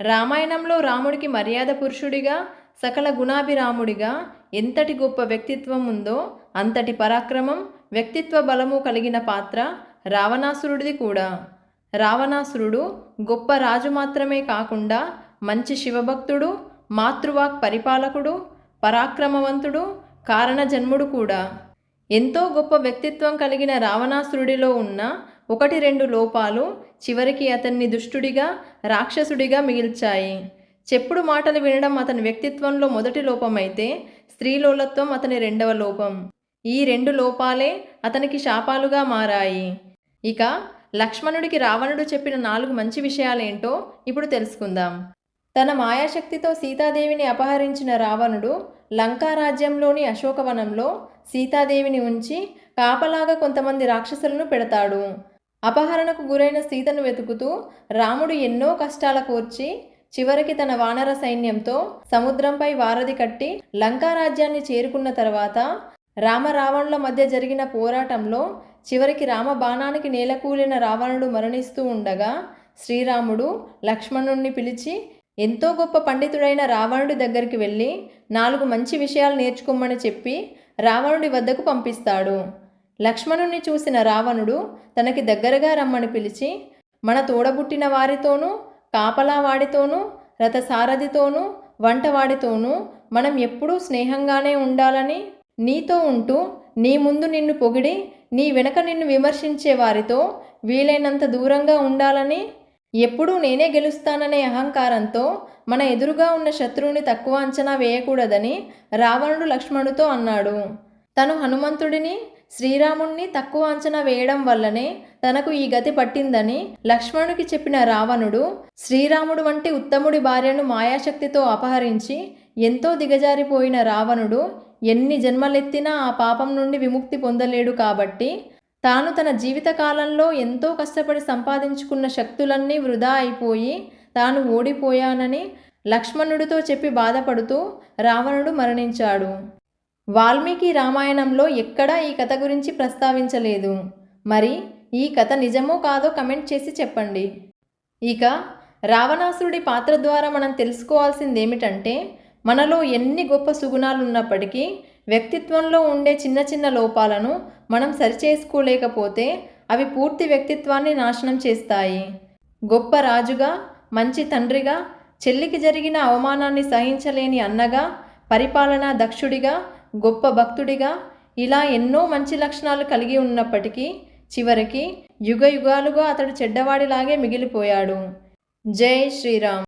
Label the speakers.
Speaker 1: రామాయణంలో రాముడికి మర్యాద పురుషుడిగా సకల గుణాభిరాముడిగా ఎంతటి గొప్ప వ్యక్తిత్వం ఉందో అంతటి పరాక్రమం వ్యక్తిత్వ బలము కలిగిన పాత్ర రావణాసురుడిది కూడా. రావణాసురుడు గొప్ప రాజు మాత్రమే కాకుండా మంచి శివభక్తుడు మాతృవాక్ పరిపాలకుడు పరాక్రమవంతుడు కారణజన్ముడు కూడా. ఎంతో గొప్ప వ్యక్తిత్వం కలిగిన రావణాసురుడిలో ఉన్న ఒకటి రెండు లోపాలు చివరికి అతన్ని దుష్టుడిగా రాక్షసుడిగా మిగిల్చాయి. చెప్పుడు మాటలు వినడం అతని వ్యక్తిత్వంలో మొదటి లోపమైతే స్త్రీలోలత్వం అతని రెండవ లోపం. ఈ రెండు లోపాలే అతనికి శాపాలుగా మారాయి. ఇక లక్ష్మణుడికి రావణుడు చెప్పిన నాలుగు మంచి విషయాలేంటో ఇప్పుడు తెలుసుకుందాం. తన మాయాశక్తితో సీతాదేవిని అపహరించిన రావణుడు లంకా రాజ్యంలోని అశోకవనంలో సీతాదేవిని ఉంచి కాపలాగా కొంతమంది రాక్షసులను పెడతాడు. అపహరణకు గురైన సీతను వెతుకుతూ రాముడు ఎన్నో కష్టాల కోర్చి చివరికి తన వానర సైన్యంతో సముద్రంపై వారధి కట్టి లంకారాజ్యాన్ని చేరుకున్న తర్వాత రామరావణుల మధ్య జరిగిన పోరాటంలో చివరికి రామ బాణానికి నేలకూలిన రావణుడు మరణిస్తూ ఉండగా శ్రీరాముడు లక్ష్మణుణ్ణి పిలిచి ఎంతో గొప్ప పండితుడైన రావణుడి దగ్గరికి వెళ్ళి నాలుగు మంచి విషయాలు నేర్చుకోమని చెప్పి రావణుడి వద్దకు పంపిస్తాడు. లక్ష్మణుణ్ణి చూసిన రావణుడు తనకి దగ్గరగా రమ్మని పిలిచి మన తోడబుట్టిన వారితోనూ కాపలావాడితోనూ రథసారథితోనూ వంటవాడితోనూ మనం ఎప్పుడూ స్నేహంగానే ఉండాలని నీతో ఉంటూ నీ ముందు నిన్ను పొగిడి నీ వెనక నిన్ను విమర్శించే వారితో వీలైనంత దూరంగా ఉండాలని ఎప్పుడూ నేనే గెలుస్తాననే అహంకారంతో మన ఎదురుగా ఉన్న శత్రువుని తక్కువ అంచనా వేయకూడదని రావణుడు లక్ష్మణుడితో అన్నాడు. తను హనుమంతుడిని శ్రీరాముణ్ణి తక్కువ అంచనా వేయడం వల్లనే తనకు ఈ గతి పట్టిందని లక్ష్మణుడికి చెప్పిన రావణుడు శ్రీరాముడు వంటి ఉత్తముడి భార్యను మాయాశక్తితో అపహరించి ఎంతో దిగజారిపోయిన రావణుడు ఎన్ని జన్మలెత్తినా ఆ పాపం నుండి విముక్తి పొందలేడు కాబట్టి తాను తన జీవితకాలంలో ఎంతో కష్టపడి సంపాదించుకున్న శక్తులన్నీ వృధా అయిపోయి తాను ఓడిపోయానని లక్ష్మణుడితో చెప్పి బాధపడుతూ రావణుడు మరణించాడు. వాల్మీకి రామాయణంలో ఎక్కడా ఈ కథ గురించి ప్రస్తావించలేదు. మరి ఈ కథ నిజమో కాదో కమెంట్ చేసి చెప్పండి. ఇక రావణాసురుడి పాత్ర ద్వారా మనం తెలుసుకోవాల్సింది ఏమిటంటే మనలో ఎన్ని గొప్ప సుగుణాలు ఉన్నప్పటికీ వ్యక్తిత్వంలో ఉండే చిన్న చిన్న లోపాలను మనం సరిచేసుకోలేకపోతే అవి పూర్తి వ్యక్తిత్వాన్ని నాశనం చేస్తాయి. గొప్ప రాజుగా మంచి తండ్రిగా చెల్లికి జరిగిన అవమానాన్ని సహించలేని అన్నగా పరిపాలనా దక్షుడిగా గొప్ప భక్తుడిగా ఇలా ఎన్నో మంచి లక్షణాలు కలిగి ఉన్నప్పటికీ చివరికి యుగ యుగాలుగా అతడు చెడ్డవాడిలాగే మిగిలిపోయాడు. జై శ్రీరామ్.